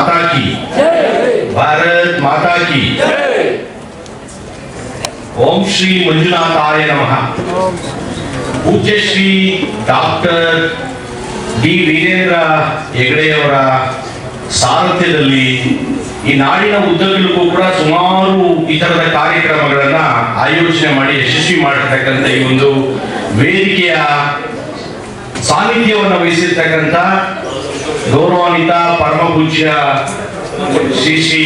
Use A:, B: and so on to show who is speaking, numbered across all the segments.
A: माता की भारत माता की ಓಂ ಶ್ರೀ ಮಂಜುನಾಥಾಯ ನಮಃ ಪೂಜ್ಯ ಶ್ರೀ ಡಾಕ್ಟರ್ ಡಿ ವೀರೇಂದ್ರ ಹೆಗಡೆಯವರ ಸಾರಥ್ಯದಲ್ಲಿ ಈ ನಾಡಿನ ಉದ್ದಗಲಕ್ಕೂ ಕೂಡ ಸುಮಾರು ಈ ತರದ ಕಾರ್ಯಕ್ರಮಗಳನ್ನ ಆಯೋಜನೆ ಮಾಡಿ ಯಶಸ್ವಿ ಮಾಡಿರ್ತಕ್ಕಂಥ ಈ ಒಂದು ವೇದಿಕೆಯ ಸಾನ್ನಿಧ್ಯವನ್ನು ವಹಿಸಿರ್ತಕ್ಕಂಥ ಗೌರವಾನ್ವಿತ ಪರಮ ಪೂಜ್ಯ ಶ್ರೀ ಶ್ರೀ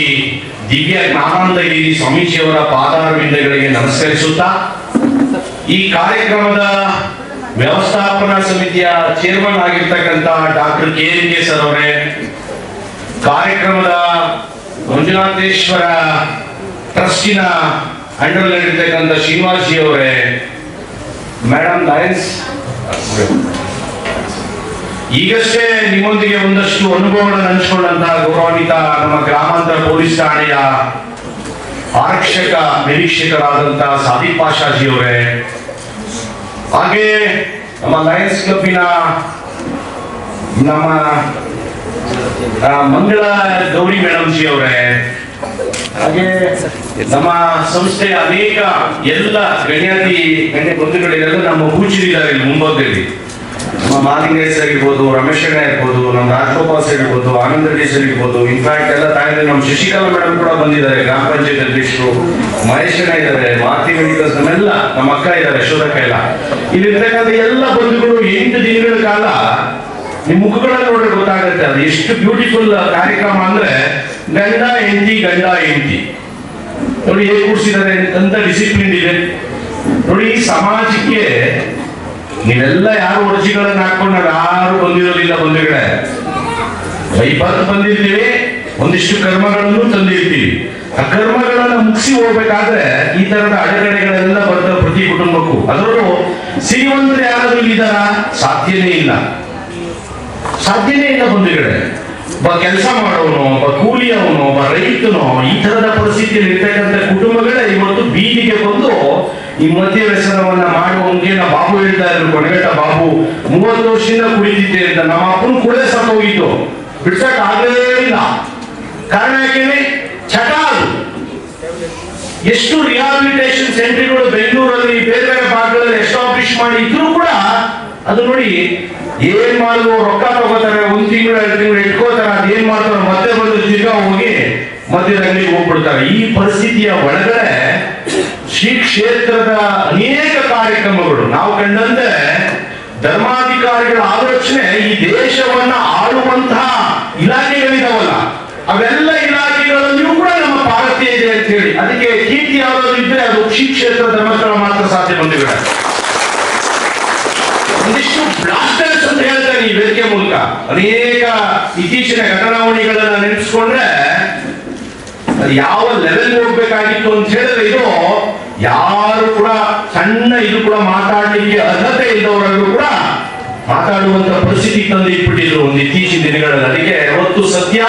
A: ದಿವ್ಯ ಜ್ಞಾನಾನಂದಗಿರಿ ಸ್ವಾಮೀಜಿಯವರ ಪಾದಾರವಿಂದಗಳಿಗೆ ನಮಸ್ಕರಿಸುತ್ತಾ, ಈ ಕಾರ್ಯಕ್ರಮದ ವ್ಯವಸ್ಥಾಪನಾ ಸಮಿತಿಯ ಚೇರ್ಮನ್ ಆಗಿರ್ತಕ್ಕಂಥ doctor K N K sir ಅವರೇ, ಕಾರ್ಯಕ್ರಮದ ಮಂಜುನಾಥೇಶ್ವರ ಟ್ರಸ್ಟಿನ ಅಂಡರ್ ಇರ್ತಕ್ಕಂಥ ಶ್ರೀನಿವಾಸ್ ಅವರೇ ಮೇಡಮ್ ಲಯನ್ಸ್ ಈಗಷ್ಟೇ ನಿಮ್ಮೊಂದಿಗೆ ಒಂದಷ್ಟು ಅನುಭವಗಳನ್ನು ಹಂಚಿಕೊಂಡಂತ ಗೌರವಾನ್ವಿತ ನಮ್ಮ ಗ್ರಾಮಾಂತರ ಪೊಲೀಸ್ ಠಾಣೆಯ ಆರಕ್ಷಕ, ನಿರೀಕ್ಷಕರಾದಂತಹ ಸಾದಿಕ್ ಪಾಷಾಜಿ ಅವರೇ, ಹಾಗೆ ನಮ್ಮ ಲಯನ್ಸ್ ಕ್ಲಬ್ನ ನಮ್ಮ ಮಂಗಳ ಗೌರಿ ಮೇಡಮ್ ಜಿ ಅವರೇ, ಹಾಗೆ ನಮ್ಮ ಸಂಸ್ಥೆಯ ಅನೇಕ ಎಲ್ಲ ಗಣ್ಯಾತಿ ಗಣ್ಯ ಬಂಧುಗಳಿದ್ದಾರೆ ನಮ್ಮ ಇಲ್ಲಿ ನಮ್ಮ ಮಾಲಿಂಗೇಶ್ ಆಗಿರ್ಬೋದು, ರಮೇಶ್ ಅಣ್ಣ ಇರ್ಬೋದು ನಮ್ಮ ರಾಜಗೋಪಾಲ್ ಇರ್ಬೋದು ಆನಂದ ರೆಡ್ಡಿ ಸರ್ ಇರ್ಬೋದು ಇನ್ಫ್ಯಾಕ್ಟ್ ಎಲ್ಲ ತಾಯಿದ್ರೆ ನಮ್ಮ ಶಶಿಕಲಾ ಮೇಡಮ್ ಕೂಡ ಬಂದಿದ್ದಾರೆ, ಗ್ರಾಮ ಪಂಚಾಯತ್ ಅಧ್ಯಕ್ಷರು, ಮಹೇಶ್ ಇದ್ದಾರೆ ಮಾತಿ ಮೆಡಿಕಲ್ಸ್ ಎಲ್ಲ ನಮ್ಮ ಅಕ್ಕ ಇದ್ದಾರೆ ಶೋಧಕ ಎಲ್ಲ. ಇಲ್ಲಿರ್ತಕ್ಕಂಥ ಎಲ್ಲ ಬಂಧುಗಳು ಎಂಟು ದಿನಗಳ ಕಾಲ ನಿಮ್ ಮುಖಗಳಲ್ಲಿ ನೋಡ್ರೆ ಗೊತ್ತಾಗುತ್ತೆ ಅದು ಎಷ್ಟು ಬ್ಯೂಟಿಫುಲ್ ಕಾರ್ಯಕ್ರಮ ಅಂದ್ರೆ ಗಂಡ ಹೆಂಡತಿ ಗಂಡ ಹೆಂಡತಿ. ನೋಡಿ ಹೇಗೆ ಕೂಡಿಸಿದ್ದಾರೆ ಅಂತ ಡಿಸಿಪ್ಲಿನ್ ಇದೆ. ನೋಡಿ ಸಮಾಜಕ್ಕೆ ನೀವೆಲ್ಲ ಯಾರು ಒಡಸಿಗಳನ್ನ ಹಾಕೊಂಡು ಯಾರು ಬಂದಿರಲಿಲ್ಲ ಬಂಧುಗಳೇ? ಬೈಬತ್ ಬಂದಿರ್ತೀವಿ ಒಂದಿಷ್ಟು ಕರ್ಮಗಳನ್ನು ತಂದಿರ್ತೀವಿ. ಆ ಕರ್ಮಗಳನ್ನ ಮುಗಿಸಿ ಹೋಗ್ಬೇಕಾದ್ರೆ ಈ ತರದ ಅಡೆತಡೆಗಳೆಲ್ಲ ಬಂದ ಪ್ರತಿ ಕುಟುಂಬಕ್ಕೂ. ಅದರಲ್ಲೂ ಸಿರಿವಂತರು ಯಾರಾದ್ರೂ ಇದ್ದಾರ? ಸಾಧ್ಯನೇ ಇಲ್ಲ. ಸಾಧ್ಯನೇ ಇಲ್ಲ ಬಂಧುಗಳೇ. ಒಬ್ಬ ಕೆಲಸ ಮಾಡೋನು, ಒಬ್ಬ ಕೂಲಿಯವನು, ಒಬ್ಬ ರೈತನು, ಈ ತರದ ಪರಿಸ್ಥಿತಿಯಲ್ಲಿ ಇರ್ತಕ್ಕಂಥ ಕುಟುಂಬಗಳೇ. ಬೀದಿಗೆ ಬಂದು ಈ ಮದ್ಯ ವ್ಯಸನವನ್ನ ಮಾಡುವಂಗೆ ನಾ ಬಾಬು ಹೇಳ್ತಾ ಇದ್ರು, ಕೊನೆಗಟ್ಟ ಬಾಬು, ಮೂವತ್ತು ವರ್ಷದಿಂದ ಕುಡಿತಿದ್ದೆ ಅಂತ. ನಮ್ಮ ಅಪ್ಪನ ಕೂಡ ಸತ್ತೋಗಿತ್ತು ಬಿಡ್ಸಕ್ ಆಗಲೇ ಇಲ್ಲ. ಕಾರಣ ಯಾಕೆ ಚಟ ಅದು ಎಷ್ಟು ರಿಹಾಬಿಲಿಟೇಷನ್ ಸೆಂಟರ್ಗಳು ಬೆಂಗಳೂರಲ್ಲಿ ಬೇರೆ ಬೇರೆ ಭಾಗಗಳಲ್ಲಿ ಎಸ್ಟಾಬ್ಲಿಷ್ ಮಾಡಿ ಇದ್ರು ಕೂಡ ಅದು ನೋಡಿ ಏನ್ ಮಾಡುದು, ರೊಕ್ಕ ತಗೋತಾರೆ, ಒಂದ್ ತಿಂಗಳು, ಎರಡು ತಿಂಗಳು ಇಟ್ಕೋತಾರೆ, ಅದ್ ಏನ್ ಮಾಡ್ತಾರೆ, ಮತ್ತೆ ಬಂದು ತಿರ್ಗಾ ಹೋಗಿ ಮಧ್ಯದಲ್ಲಿ ಹೋಗ್ಬಿಡ್ತಾರೆ. ಈ ಪರಿಸ್ಥಿತಿಯ ಒಳಗಡೆ ಶ್ರೀ ಕ್ಷೇತ್ರದ ಅನೇಕ ಕಾರ್ಯಕ್ರಮಗಳು. ನಾವು ಕಂಡಂತೆ ಧರ್ಮಾಧಿಕಾರಿಗಳ ಆಲೋಚನೆ ಈ ದೇಶವನ್ನ ಆಳುವಂತಹ ಇಲಾಖೆಗಳಿದಾವಲ್ಲ. ಅವೆಲ್ಲ ಇಲಾಖೆಗಳಲ್ಲಿಯೂ ಕೂಡ ನಮ್ಮ ಭಾರತೀಯ ಇದೆ ಅಂತ ಹೇಳಿ. ಅದಕ್ಕೆ ಕೀರ್ತಿ ಯಾವ್ದಾದ್ರು ಇದ್ರೆ ಅದು ಶ್ರೀ ಕ್ಷೇತ್ರ ಧರ್ಮಸ್ಥಳ ಮಾತ್ರ ಸಾಧ್ಯ ಬಂದಿವೆ ಒಂದಿಷ್ಟು ಬ್ಲಾಸ್ಟರ್ಸ್ ಅಂತ ಹೇಳ್ತಾರೆ ಈ ವೇದಿಕೆ ಮೂಲಕ. ಅನೇಕ ಇತ್ತೀಚಿನ ಘಟನಾವಳಿಗಳನ್ನ ನೆನೆಸ್ಕೊಂಡ್ರೆ ಯಾವ ಲೆವೆಲ್ ಹೋಗ್ಬೇಕಾಗಿತ್ತು ಅಂತ ಹೇಳಿದ್ರೆ ಇದು ಯಾರು ಕೂಡ ಸಣ್ಣ ಇದು ಕೂಡ ಮಾತಾಡಲಿಕ್ಕೆ ಅರ್ಹತೆ ಇದ್ದವರಲ್ಲೂ ಕೂಡ ಮಾತಾಡುವಂತ ಪರಿಸ್ಥಿತಿ ತಂದು ಇಟ್ಬಿಟ್ಟಿದ್ರು ಒಂದು ಇತ್ತೀಚಿನ ದಿನಗಳಲ್ಲಿ. ಅದಕ್ಕೆ ಯಾವತ್ತು ಸತ್ಯ?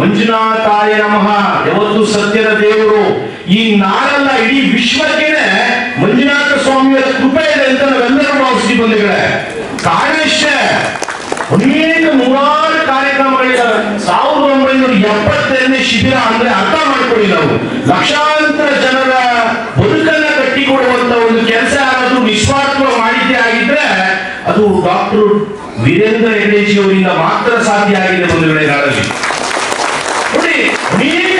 A: ಮಂಜುನಾಥಾಯ ನಮಃ. ಯಾವತ್ತು ಸತ್ಯದ ದೇವರು? ಈ ನಾರಲ್ಲ ಇಡೀ ವಿಶ್ವಕ್ಕೇನೆ ಮಂಜುನಾಥ ಸ್ವಾಮಿಯ ಕೃಪೆ ಇದೆ ಅಂತ ನಾವೆಲ್ಲರೂ ಭಾವಿಸಿ ಬಂದಿಗಳೇ ಕಾರಣ ಅನೇಕ ನೂರಾರು ಕಾರ್ಯಕ್ರಮಗಳಿದ್ದಾವೆ. ಸಾವಿರದ ಒಂಬೈನೂರ ಎಪ್ಪತ್ತೆರಡನೇ ಶಿಬಿರ ಅಂದ್ರೆ ಅರ್ಥ ನಾವು ಲಕ್ಷಾಂತರ ಜನರ ಬದುಕನ್ನ ಕಟ್ಟಿಕೊಡುವಂತ ಒಂದು ಕೆಲಸ ಅದು ನಿಸ್ವಾರ್ಥ ಮಾಹಿತಿ ಆಗಿದ್ರೆ ಅದು ಡಾಕ್ಟರ್ ವೀರೇಂದ್ರ ಹೆಗ್ಡೇಶಿ ಅವರಿಂದ ಮಾತ್ರ ಸಾಧ್ಯ ಆಗಿದೆ ಬಂಧುಗಳೇ ನಾಡಲ್ಲಿ ನೋಡಿ, ಅನೇಕ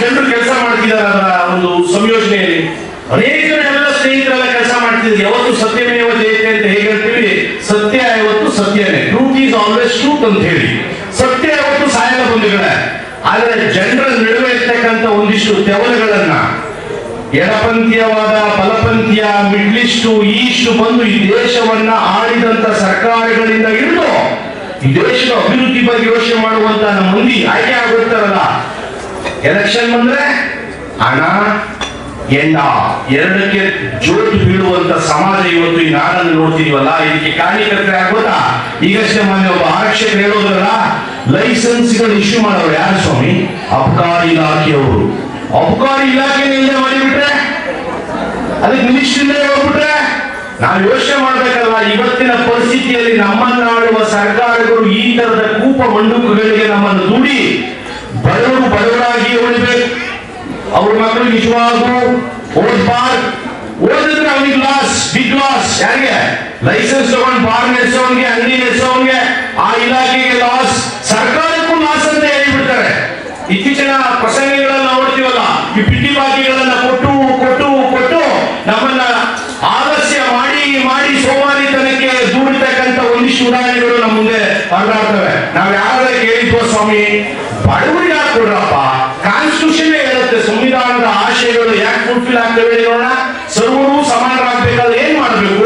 A: ಜನರು ಕೆಲಸ ಮಾಡ್ತಿದ್ದಾರೆ ಅದರ ಒಂದು ಸಂಯೋಜನೆಯಲ್ಲಿ. ಅನೇಕ ಎಲ್ಲ ಸ್ನೇಹಿತರೆಲ್ಲ ಕೆಲಸ ಮಾಡ್ತಿದ್ದಾರೆ. ಯಾವತ್ತು ಸತ್ಯಮೇವ ಜಯತೆ ಅಂತ ಹೇಗೆ ಹೇಳ್ತೀವಿ ಸತ್ಯ ಯಾವತ್ತು ಸತ್ಯನೇ. ಟ್ರೂತ್ ಈಸ್ ಆಲ್ವೇಸ್ ಟ್ರೂತ್ ಅಂತ ಹೇಳಿ. ಸತ್ಯ ಯಾವತ್ತು ಸಾಯಲ್ಲ ಬಂಧುಗಳೇ. ಆದ್ರೆ ಜನರ ನಡುವೆ ಇರ್ತಕ್ಕಂಥ ಒಂದಿಷ್ಟು ತೆವಲುಗಳನ್ನ ಎಡಪಂಥೀಯವಾದ ಬಲಪಂಥೀಯ ಮಿಡ್ಲ್ ಈಸ್ಟು ಈಸ್ಟು ಬಂದು ಈ ದೇಶವನ್ನ ಆಳಿದಂತ ಸರ್ಕಾರಗಳಿಂದ ಹಿಡಿದು ಈ ದೇಶದ ಅಭಿವೃದ್ಧಿ ಬಗ್ಗೆ ಯೋಚನೆ ಮಾಡುವಂತ ನಮ್ಮ ಮಂದಿ ಆಯ್ಕೆ ಆಗುತ್ತಾರಲ್ಲ ಎಲೆಕ್ಷನ್ ಬಂದ್ರೆ ಹಣ ಎಂಡ ಎರಡಕ್ಕೆ ಜೋತು ಬೀಳುವಂತ ಸಮಾಜ ಇವತ್ತು ಈ ನಾಡನ್ನು ನೋಡ್ತಿದೀವಲ್ಲ? ಇದಕ್ಕೆ ಕಾರಣೀಕರ್ತರೆ ಆಗೋದಾ ಈಗಷ್ಟೇ ಮೊನ್ನೆ ಒಬ್ಬ ಆರಕ್ಷಕರು ಹೇಳೋದ್ರಲ್ಲ, ಲೈಸೆನ್ಸ್ಗಳು ಇಶ್ಯೂ ಮಾಡೋರು ಯಾರು ಸ್ವಾಮಿ? ಅಬಕಾರಿ ಇಲಾಖೆಯವರು. ಅಬಕಾರಿ ಇಲಾಖೆನಿಂದ ಮಾಡಿಬಿಟ್ರೆ? ಅದಕ್ಕೆ ಮಿನಿಸ್ಟ್ರಿನೇ ಹೋಗ್ಬಿಟ್ರೆ? ನಾವು ಯೋಚನೆ ಮಾಡ್ಬೇಕಲ್ವ? ಇವತ್ತಿನ ಪರಿಸ್ಥಿತಿಯಲ್ಲಿ ನಮ್ಮನ್ನಾಡುವ ಸರ್ಕಾರಗಳು ಈ ತರದ ಕೂಪ ಮಂಡುಕುಗಳಿಗೆ ನಮ್ಮನ್ನು ದೂಡಿ ಯಾರು ನಿಜವಾಗೂ ಓದ್ಬಾರ್ದು ಓದಿದ್ರೆ ಅವನಿಗೆ ಲಾಸ್ ಬಿಗ್ ಲಾಸ್ ಯಾರಿಗೆ? ಲೈಸೆನ್ಸ್ ತಗೊಂಡು ಬಾರ್ ನಡೆಸೋನ್ಗೆ ಅಂಗಡಿ ನಡೆಸೋನ್ಗೆ ಆ ಇಲಾಖೆಗೆ ಲಾಸ್ ಸರ್ಕಾರಕ್ಕೂ ಲಾಸ್ ಅಂತ ಹೇಳಿಬಿಡ್ತಾರೆ. ಇತ್ತೀಚಿನ ಪ್ರಸಂಗಗಳನ್ನ ನೋಡ್ತೀವಲ್ಲ, ಈ ಪಿಟ್ಟಿ ಬಾಕಿಗಳನ್ನ ಕೊಟ್ಟು ಕೊಟ್ಟು ಕೊಟ್ಟು ನಮ್ಮನ್ನ ಆಲಸ್ಯ ಮಾಡಿ ಮಾಡಿ ಸೋಮಾರಿತನಕ್ಕೆ ದೂಡಿರ್ತಕ್ಕಂಥ ಒಂದಿಷ್ಟು ಉದಾಹರಣೆಗಳು ನಮ್ಮ ಮುಂದೆ ಹೊರಡಾಡ್ತವೆ ನಾವ್ ಯಾರಾದ್ರೂ ಕೇಳಿದ್ವೋ ಸ್ವಾಮಿ, ಬಡವರಿಗೆ ಯಾಕೆ ಆಶಯಗಳು ಯಾಕೆ ಫುಲ್ಫಿಲ್ ಆಗ್ತವೆ ನೋಡೋಣ ಸರ್ವರು ಏನ್ ಮಾಡ್ಬೇಕು?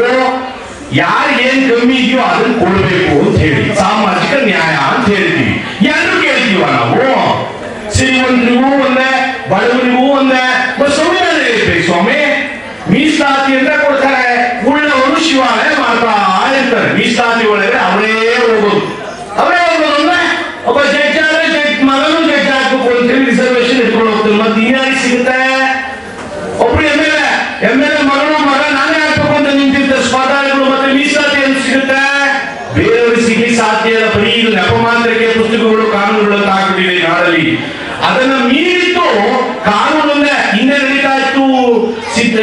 A: ಯಾರಿಗೆ ಏನ್ ಕಮ್ಮಿ ಇದೆಯೋ ಅದನ್ನ ಕೊಡ್ಬೇಕು ಅಂತ ಹೇಳಿ. ಸಾಮಾಜಿಕ ನ್ಯಾಯ ಅಂತ ಹೇಳ್ತೀವಿ. ಎಲ್ಲರೂ ಕೇಳ್ತೀವ ನಾವು? ಶ್ರೀಮಂತರಿಗೂ ಒಂದೇ, ಬಡವರಿಗೂ ಒಂದೇ. ಸಂವಿಧಾನ ಹೇಳ್ಬೇಕು ಸ್ವಾಮಿ. ಮೀಸಲಾತಿ ಅಂತ ಕೊಡ್ತಾರೆ. ಉಳ್ಳವರು ಶಿವಾಲಯ ಮಾಡ್ತಾ ಇರ್ತಾರೆ. ಮೀಸಲಾತಿ ಒಳಗೆ ಅವರೇ ಅದನ್ನ ಮೀರಿದ್ದು ಕಾನೂನನ್ನೇ ಹಿಂದೆ ನಡೀತಾ ಇತ್ತು.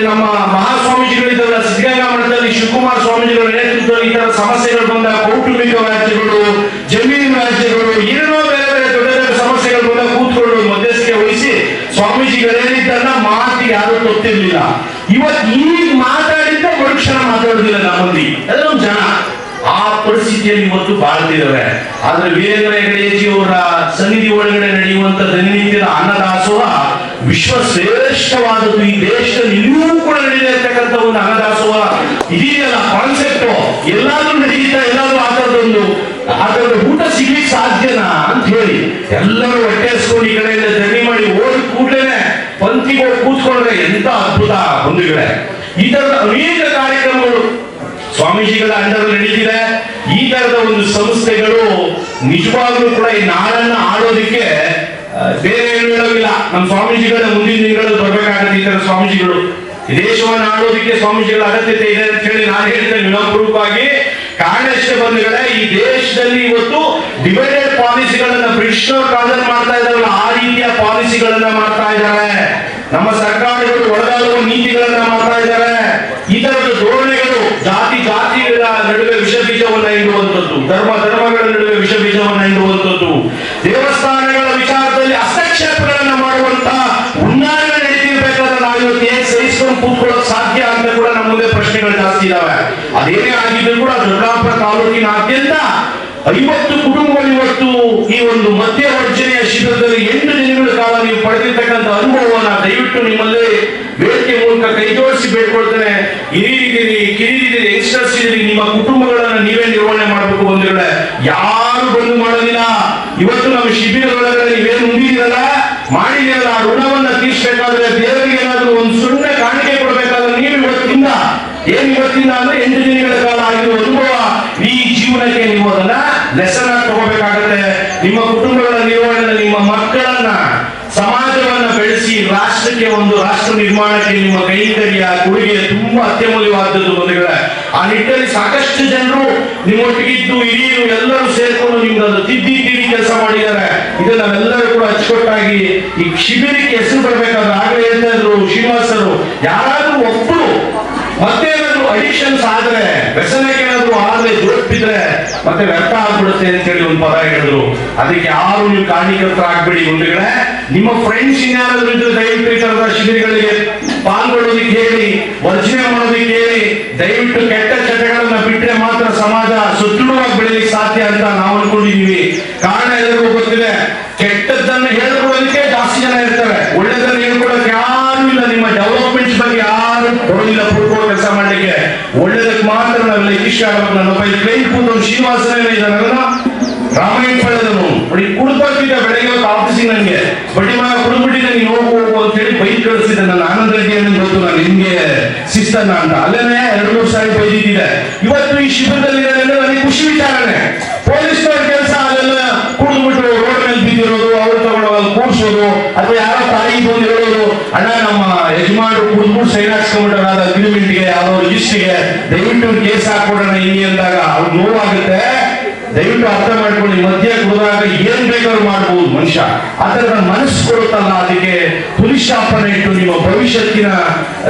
A: ನಮ್ಮ ಮಹಾಸ್ವಾಮೀಜಿಗಳಿದ್ದಲ್ಲ ಸಿದ್ಧಗಂಗಾ ಮಠದಲ್ಲಿ ಶಿವಕುಮಾರ ಸ್ವಾಮೀಜಿಗಳ ನೇತೃತ್ವದಲ್ಲಿ ಈ ತರ ಸಮಸ್ಯೆಗಳು ಬಂದ ಕೌಟುಂಬಿಕ ವ್ಯಾಜ್ಯಗಳು, ಜಮೀನು ವ್ಯಾಜ್ಯಗಳು, ಏನೋ ಬೇರೆ ಬೇರೆ ದೊಡ್ಡ ದೊಡ್ಡ ಸಮಸ್ಯೆಗಳು ಬಂದ ಕೂತ್ಕೊಂಡು ಮಧ್ಯಸ್ಥಿಕೆ ವಹಿಸಿ ಸ್ವಾಮೀಜಿಗಳೇನಿದ್ದನ್ನ ಮಾತಿಗೆ ಯಾರು ಗೊತ್ತಿರಲಿಲ್ಲ ಇವತ್ತು ಈಗ ಮಾತಾಡಿದ್ದ ಮರುಕ್ಷಣ ಮಾತಾಡುದಿಲ್ಲ ನಮ್ಮಲ್ಲಿ ಅದೊಂದು ಜನ ಆ ಇವತ್ತು ಬಾಳ್ತಿದ್ದಾವೆ. ಆದ್ರೆ ವೀರೇಂದ್ರ ಹೆಗಡೆಜಿ ಅವರ ಸನ್ನಿಧಿ ಒಳಗಡೆ ನಡೆಯುವಂತ ದಿನನಿತ್ಯದ ಅನ್ನದಾಸೋಹ ವಿಶ್ವ ಶ್ರೇಷ್ಠವಾದದ್ದು ಈ ದೇಶದಲ್ಲಿ ಇನ್ನೂ ಕೂಡ ನಡೆಯತಕ್ಕಂಥ ಒಂದು ಅನ್ನದಾಸೋಹ. ಇದೆಯಲ್ಲ ಕಾನ್ಸೆಪ್ಟ್ ಎಲ್ಲಾದ್ರೂ ನಡೆಯುತ್ತಾ, ಎಲ್ಲಾದ್ರೂ ಆತದೊಂದು ಅದರ ಊಟ ಸಿಗ್ಲಿಕ್ಕೆ ಸಾಧ್ಯನಾ ಅಂತ ಹೇಳಿ ಎಲ್ಲರೂ ಹೊಟ್ಟೆಸ್ಕೊಂಡು ಈ ಕಡೆಯಿಂದ ಜರ್ನಿ ಮಾಡಿ ಓಡಿ ಕೂಡಲೇ ಪಂಕ್ತಿಗೆ ಕೂತ್ಕೊಂಡ್ರೆ ಎಂತ ಅದ್ಭುತ ಬಂಧುಗಳೇ. ಈ ತರದ ಅನೇಕ ಕಾರ್ಯಕ್ರಮಗಳು ಸ್ವಾಮೀಜಿಗಳ ಅಂಡರ್ ನಡೀತಿದೆ. ಈ ತರದ ಒಂದು ಸಂಸ್ಥೆಗಳು ನಿಜವಾಗ್ಲೂ ಕೂಡ ಈ ನಾಡನ್ನ ಆಡೋದಿಕ್ಕೆ ಬೇರೆ ಹೇಳೋದಿಲ್ಲ. ನಮ್ಮ ಸ್ವಾಮೀಜಿಗಳ ಮುಂದಿನ ದಿನಗಳು ಬರಬೇಕಾಗುತ್ತೆ ಈ ತರ ಸ್ವಾಮೀಜಿಗಳು. ದೇಶವನ್ನು ಆಡೋದಿಕ್ಕೆ ಸ್ವಾಮೀಜಿಗಳ ಅಗತ್ಯತೆ ಇದೆ ಅಂತ ಹೇಳಿ ನಾನು ಹೇಳ್ತೇನೆ ವಿನಪೂರ್ವಕವಾಗಿ ಬಂಧುಗಳೇ ಈ ದೇಶದಲ್ಲಿ ಇವತ್ತು ಡಿವೈಡೆಡ್ ಪಾಲಿಸಿಗಳನ್ನ ಬ್ರಿಟಿಷರ್ ಕಾಲದಲ್ಲಿ ಮಾಡ್ತಾ ಇದ್ದಾರಲ್ಲ, ಆ ರೀತಿಯ ಪಾಲಿಸಿಗಳನ್ನ ಮಾಡ್ತಾ ಇದ್ದಾರೆ. ನಮ್ಮ ಸರ್ಕಾರಗಳು ಒಳಗಾಗುವ ನೀತಿಗಳನ್ನ ಮಾಡ್ತಾ ಇದ್ದಾರೆ. ಈ ತರದ ಧೋರಣೆಗಳು ಜಾತಿ ಜಾತಿಗಳ ನಡುವೆ ವಿಷ ಬೀಜವನ್ನ ಇರುವಂತದ್ದು ಧರ್ಮ ಧರ್ಮಗಳ ನಡುವೆ ವಿಷ ಬೀಜವನ್ನ ಇರುವಂತದ್ದು ದೇವಸ್ಥಾನಗಳ ವಿಚಾರದಲ್ಲಿ ಹಸ್ತಕ್ಷೇಪಗಳನ್ನ ಮಾಡುವಂತ ಉನ್ನಾರ ನಡೀತಿರ್ಬೇಕಾದ್ರೆ ನಾವು ಇವತ್ತು ಹೇಗೆ ಸಹಿಸ್ಕೊಂಡು ಸಾಧ್ಯ ಅಂತ ಕೂಡ ನಮ್ಮ ಮುಂದೆ ಪ್ರಶ್ನೆಗಳು ಜಾಸ್ತಿ ಇದಾವೆ. ಅದೇನೇ ಆಗಿದ್ರು ಕೂಡ ದೊಡ್ಡಾಪುರ ತಾಲೂಕಿನಾದ್ಯಂತ ಐವತ್ತು ಕುಟುಂಬಗಳು ಇವತ್ತು ಈ ಒಂದು ಮಧ್ಯವರ್ಜನೆಯ ಶಿಬಿರದಲ್ಲಿ ಎಂಟು ದಿನಗಳ ಕಾಲ ನೀವು ಪಡೆದಿರ್ತಕ್ಕಂಥ ಅನುಭವವನ್ನ ದಯವಿಟ್ಟು ನಿಮ್ಮಲ್ಲಿ ಮೂಲಕ ಕೈ ತೋರಿಸಿ ಬೇಡ್ಕೊಳ್ತೇನೆ. ಹಿರಿಯರಿದ್ದೀರಿ, ಕಿರಿಯರಿದ್ದೀರಿ ಯಂಗ್ಸ್ಟರ್ಸ್ ಇದ್ದೀರಿ, ನಿಮ್ಮ ಕುಟುಂಬಗಳನ್ನ ನೀವೇ ನಿರ್ವಹಣೆ ಮಾಡಬೇಕು ಬಂಧುಗಳೇ. ಯಾರು ಬಂದು ಮಾಡೋದಿಲ್ಲ ಇವತ್ತು ನಮ್ಮ ಶಿಬಿರದೊಳಗಡೆ ನೀವೇನು ಉಂಬಿದಿರಲ್ಲ ಮಾಡಿದಿರಲ್ಲ ಆ ಋಣವನ್ನ ತೀರ್ಸಬೇಕಾದ್ರೆ ದೇವರಿಗೆ ಏನಾದ್ರೂ ಒಂದು ಸುಳ್ಳೆ ಕಾಣಿಕೆ ಕೊಡಬೇಕಾದ್ರೆ ನೀವು ಇವತ್ತಿಂದ, ಏನ್ ಇವತ್ತಿಂದ ಅಂದ್ರೆ ಎಂಟು ದಿನಗಳ ಕಾಲ ಆಗಿರುವ ಅನುಭವ ಈ ಜೀವನಕ್ಕೆ ನೀವು ಅದನ್ನ ಲೆಸನ್ ಆಗಿ ತಗೋಬೇಕಾಗತ್ತೆ ನಿಮ್ಮ ಕುಟುಂಬಗಳ ನಿರ್ವಹಣೆ ನಿಮ್ಮ ಮಕ್ಕಳನ್ನ ಸಮಾಜವನ್ನ ಬೆಳೆಸಿ ರಾಷ್ಟ್ರಕ್ಕೆ ಒಂದು ರಾಷ್ಟ್ರ ನಿರ್ಮಾಣಕ್ಕೆ ನಿಮ್ಮ ಕೈಂಕರ್ಯ ಕೊಡುಗೆ ತುಂಬಾ ಅತ್ಯಮೂಲ್ಯವಾದದ್ದು ಬಂಧುಗಳ. ಆ ನಿಟ್ಟಿನಲ್ಲಿ ಸಾಕಷ್ಟು ಜನರು ನಿಮ್ಮೊಟ್ಟಿಗಿದ್ದು ಹಿರಿಯರು ಎಲ್ಲರೂ ಸೇರ್ಕೊಂಡು ನಿಮ್ದೊಂದು ತಿದ್ದಿ ತೀಡಿ ಕೆಲಸ ಮಾಡಿದ್ದಾರೆ. ಇದು ನಾವೆಲ್ಲರೂ ಕೂಡ ಅಚ್ಚುಕಟ್ಟಾಗಿ ಈ ಶಿಬಿರಕ್ಕೆ ಹೆಸರು ಬರಬೇಕಾದ್ರೆ ಆಗಲೇ ಹೇಳ್ತಾ ಶ್ರೀನಿವಾಸರು, ಯಾರಾದ್ರೂ ಒಬ್ಬರು ಮತ್ತೆ ಏನಾದ್ರು ಅಡಿಕ್ಷನ್ಸ್ ಆದ್ರೆ ವ್ಯಸನಕ್ಕೆ ಏನಾದ್ರು ಆದ್ರೆ ಬಿದ್ರೆ ಮತ್ತೆ ವ್ಯರ್ಥ ಆಗ್ಬಿಡುತ್ತೆ ಅಂತ ಹೇಳಿ ಒಂದು ಪದ ಹೇಳಿದ್ರು. ಅದಕ್ಕೆ ಯಾರು ನೀವು ಕಾರಣೀಕರ್ತರಾಗ್ಬೇಡಿ ಮುಂದೆಗಳೇ ನಿಮ್ಮ ಫ್ರೆಂಡ್ಸ್ ಇನ್ಯಾರಾದ್ರೂ ಇದ್ರೆ ದಯವಿಟ್ಟು ಶಿಬಿರಗಳಿಗೆ ಪಾಲ್ಗೊಳ್ಳೋದಕ್ಕೆ ಹೇಳಿ ವರ್ಜನೆ ಮಾಡೋದಿಕ್ಕೆ ಹೇಳಿ, ದಯವಿಟ್ಟು ಕೆಟ್ಟ ಚಟಗಳನ್ನ ಬಿಟ್ಟರೆ ಮಾತ್ರ ಸಮಾಜ ಸುದೃಢವಾಗಿ ಬೆಳೆಯಲಿಕ್ಕೆ ಸಾಧ್ಯ ಅಂತ ನಾವು ಅನ್ಕೊಂಡಿದೀವಿ ಕಾರಣ ಎಲ್ಲರಿಗೂ ಗೊತ್ತಿದೆ, ಕೆಟ್ಟದ್ದನ್ನ ಹೇಳ್ಕೊಡೋದಕ್ಕೆ ಜಾಸ್ತಿ ಜನ ಇರ್ತಾರೆ. ಒಳ್ಳೆದನ್ನ ಹೇಳ್ಕೊಡೋಕೆ ಯಾರು ಇಲ್ಲ, ನಿಮ್ಮ ಡೆವಲಪ್ಮೆಂಟ್ ಬಗ್ಗೆ ಯಾರು ಕೊಡೋದಿಲ್ಲ ಪೂರ್ವ ಕೆಲಸ ಮಾಡ್ಲಿಕ್ಕೆ. ಒಳ್ಳೇದಕ್ಕೆ ಮಾತ್ರ ನಾವೆಲ್ಲ ಇಷ್ಟ ಆಗಬೇಕು ನನ್ನೊಬ್ಬ ಈ ಕ್ಲೈಂಟ್ ಕೂತು ಶ್ರೀನಿವಾಸನೇ ಇದ್ದಾನಲ್ಲ ರಾಮಾಯಣ ಪಡೆದನು ನೋಡಿ ಕುಡ್ಕೊಳ್ತಿದ್ದ ಬೆಳಗ್ಗೆ ಆಫೀಸಿಗೆ ನನಗೆ. ಬಡ್ಡಿ ಮಗ ಕುಡ್ಬಿಟ್ಟಿದ್ದೆ ನೀನು ಹೋಗು ಹೋಗು ಬೈಕ್ ನನ್ನ ಆನಂದ ರೆಡ್ಡಿ ಗೊತ್ತು? ನಾನು ನಿಮ್ಗೆ ಶಿಸ್ತನ್ನ ಅಂತ. ಅಲ್ಲೇನೆ, ಎರಡು ಮೂರು ಸಾರಿ ಬೈದಿದ್ದೆ ಇವತ್ತು ಈ ಶಿಬಿರದಲ್ಲಿ ನನಗೆ ಖುಷಿ ವಿಚಾರನೆ ಪೊಲೀಸ್ನವ್ರ ಕೆಲಸ ಅಲ್ಲೆಲ್ಲ ಕುಡಿದ್ಬಿಟ್ಟು ರೋಡ್ ಮೇಲೆ ಬಿದ್ದಿರೋದು, ಅವ್ರು ತಗೊಂಡು ಕೂರ್ಸೋದು, ಅಥವಾ ಯಾರೋ ತಾಯಿ ಬಂದು ಹೇಳೋದು, ಅಣ್ಣ, ನಮ್ಮ ಯಜಮಾನರು ಕುಡಿದ್ಬಿಟ್ಟು ಸೈನ್ ಹಾಕ್ಸ್ಕೊಂಡ್ಬಿಟ್ಟಾರ ಅಗ್ರಿಮೆಂಟ್ಗೆ ಯಾವ್ದೋ ಲಿಸ್ಟ್ಗೆ ದಯವಿಟ್ಟು ಕೇಸ್ ಹಾಕೊಡೋಣ ಹಿಂಗೆ ಅಂದಾಗ ಅವ್ರು ನೋವಾಗುತ್ತೆ. ದಯವಿಟ್ಟು ಅರ್ಥ ಮಾಡ್ಕೊಳ್ಳಿ ಮಧ್ಯೆ ಕುಡಿದಾಗ ಏನ್ ಬೇಕಾದ್ರೂ ಮಾಡಬಹುದು ಮನುಷ್ಯ. ಅದರ ಮನಸ್ಸು ಕೊಡುತ್ತಲ್ಲ, ಅದಕ್ಕೆ ಪುಲಿಶಾಪನ ಇಟ್ಟು ನಿಮ್ಮ ಭವಿಷ್ಯತ್ತಿನ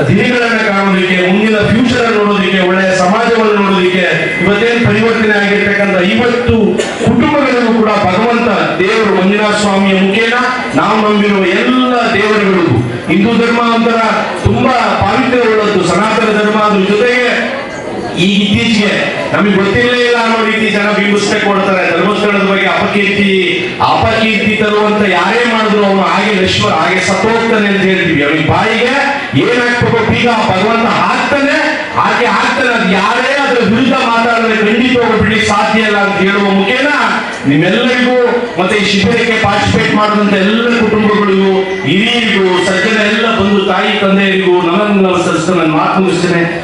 A: ದಿನಗಳನ್ನ ಕಾಣೋದಕ್ಕೆ, ಮುಂದಿನ ಫ್ಯೂಚರ್ ನೋಡೋದಕ್ಕೆ ಒಳ್ಳೆಯ ಸಮಾಜವನ್ನು ನೋಡೋದಕ್ಕೆ ಇವತ್ತೇನ್ ಪರಿವರ್ತನೆ ಆಗಿರ್ತಕ್ಕಂಥ ಇವತ್ತು ಕುಟುಂಬಗಳಿಗೂ ಕೂಡ ಭಗವಂತ ದೇವರು ಮಂಜುನಾಥ ಸ್ವಾಮಿಯ ಮುಖೇನ ನಾವು ನಂಬಿರುವ ಎಲ್ಲ ದೇವರುಗಳಿಗೂ. ಹಿಂದೂ ಧರ್ಮ ಅಂತರ ತುಂಬಾ ಪಾವಿತ್ರ್ಯವುಳ್ಳದ್ದು, ಸನಾತನ ಧರ್ಮ ಅದ್ರ ಜೊತೆಗೆ ಈ ಇತ್ತೀಚೆಗೆ ನಮಗೆ ಗೊತ್ತಿರಲೇ ಇಲ್ಲ ಅನ್ನೋ ರೀತಿ ಜನ ಬಿಂಬಿಸ್ತೆ ಕೊಡ್ತಾರೆ. ಧರ್ಮಸ್ಥಳದ ಬಗ್ಗೆ ಅಪಕೀರ್ತಿ ಅಪಕೀರ್ತಿ ತರುವಂತ ಯಾರೇ ಮಾಡಿದ್ರು ಅವನು ಹಾಗೆ ಲೇಶ್ವರ ಹಾಗೆ ಸತ್ತೋಗ್ತಾನೆ ಅಂತ ಹೇಳ್ತೀವಿ. ಅವನಿಗೆ ಬಾಯಿಗೆ ಏನಾಗ್ಬೇಕು? ಈಗ ಭಗವಂತ ಹಾಕ್ತಾನೆ ಹಾಗೆ ಹಾಕ್ತಾನೆ. ಅದು ಯಾರೇ ಅದರ ವಿರುದ್ಧ ಮಾತಾಡಿದ್ರೆ ಖಂಡಿತವಾಗಿ ಬಿಡಲಿಕ್ಕೆ ಸಾಧ್ಯ ಇಲ್ಲ ಅಂತ ಹೇಳುವ ಮುಖೇನ ನಿಮ್ಮೆಲ್ಲರಿಗೂ ಮತ್ತೆ ಈ ಶಿಬಿರಕ್ಕೆ ಪಾರ್ಟಿಸಿಪೇಟ್ ಮಾಡಿದಂತ ಎಲ್ಲ ಕುಟುಂಬಗಳಿಗೂ ಹಿರಿಯರಿಗೂ, ಸಜ್ಜನ ಎಲ್ಲ ಬಂದು ತಾಯಿ, ತಂದೆಯರಿಗೂ ನನ್ನ ನನ್ನ ಮಾತು ಮುಗಿಸ್ತೇನೆ.